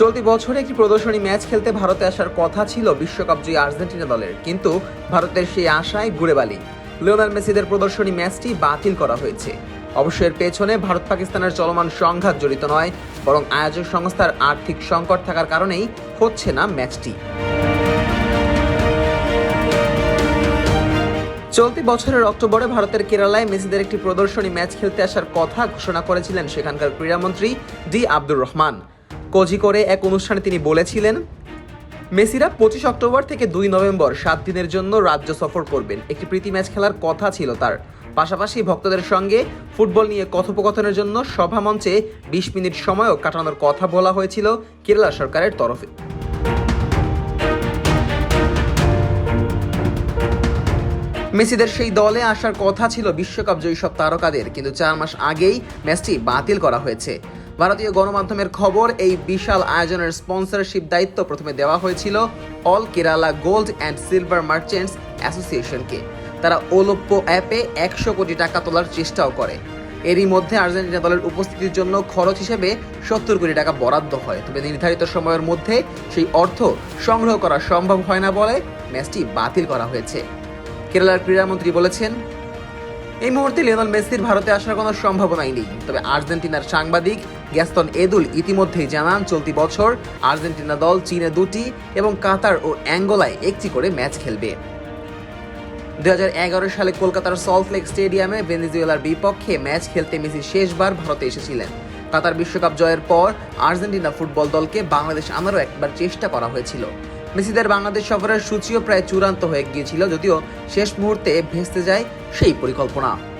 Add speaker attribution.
Speaker 1: চলতি বছরে একটি প্রদর্শনী ম্যাচ খেলতে ভারতে আসার কথা ছিল বিশ্বকাপ জয়ী আর্জেন্টিনা দলের, কিন্তু ভারতের সেই আশায় ঘুরে বালি। লিওনাল মেসিদের প্রদর্শনী ম্যাচটি বাতিল করা হয়েছে। অবশ্য এর পেছনে ভারত পাকিস্তানের চলমান সংঘাত জড়িত নয়, বরং আয়োজক সংস্থার আর্থিক সংকট থাকার কারণেই হচ্ছে না ম্যাচটি। চলতি বছরের অক্টোবরে ভারতের কেরালায় মেসিদের একটি প্রদর্শনী ম্যাচ খেলতে আসার কথা ঘোষণা করেছিলেন সেখানকার ক্রীড়ামন্ত্রী ডি আব্দুর রহমান। কোজিকোরে এক অনুষ্ঠানে তিনি বলেছিলেন, মেসিরা পঁচিশ অক্টোবর থেকে দুই নভেম্বর সাত দিনের জন্য রাজ্য সফর করবেন। একটি প্রীতি ম্যাচ খেলার কথা ছিল তার। পাশাপাশি ভক্তদের সঙ্গে ফুটবল নিয়ে কথোপকথনের জন্য সভা মঞ্চে বিশ মিনিট সময়ও কাটানোর কথা বলা হয়েছিল কেরালা সরকারের তরফে। মেসিদের সেই দলে আসার কথা ছিল বিশ্বকাপ জয়ী সব তারকাদের, কিন্তু চার মাস আগেই ম্যাচটি বাতিল করা হয়েছে। ভারতীয় গণমাধ্যমের খবর, এই বিশাল আয়োজনের স্পন্সরশিপ দায়িত্ব প্রথমে দেওয়া হয়েছিল all Kerala gold and silver merchants অ্যাসোসিয়েশনকে। তারা ওলোপ্য অ্যাপে একশো কোটি টাকা তোলার চেষ্টাও করে। এরই মধ্যে আর্জেন্টিনা দলের উপস্থিতির জন্য খরচ হিসেবে সত্তর কোটি টাকা বরাদ্দ হয়। তবে নির্ধারিত সময়ের মধ্যে সেই অর্থ সংগ্রহ করা সম্ভব হয় না বলে ম্যাচটি বাতিল করা হয়েছে। কেরালার ক্রীড়ামন্ত্রী বলেছেন, এই মুহূর্তে লিওনাল মেসির ভারতে আসার কোনো সম্ভাবনাই নেই। তবে আর্জেন্টিনার সাংবাদিক গ্যাস্তন এদুল ইতিমধ্যেই জানান, চলতি বছর আর্জেন্টিনা দল চীনে দুটি এবং কাতার ও অ্যাঙ্গোলায় একটি করে ম্যাচ খেলবে। দু হাজার এগারো সালে কলকাতার সল্টলেক স্টেডিয়ামে ভেনেজুয়েলার বিপক্ষে ম্যাচ খেলতে মেসি শেষবার ভারতে এসেছিলেন। কাতার বিশ্বকাপ জয়ের পর আর্জেন্টিনা ফুটবল দলকে বাংলাদেশ আনারও একবার চেষ্টা করা হয়েছিল। মেসিদের বাংলাদেশ সফরের সূচিও প্রায় চূড়ান্ত হয়ে গিয়েছিল, যদিও শেষ মুহূর্তে ভেস্তে যায় সেই পরিকল্পনা।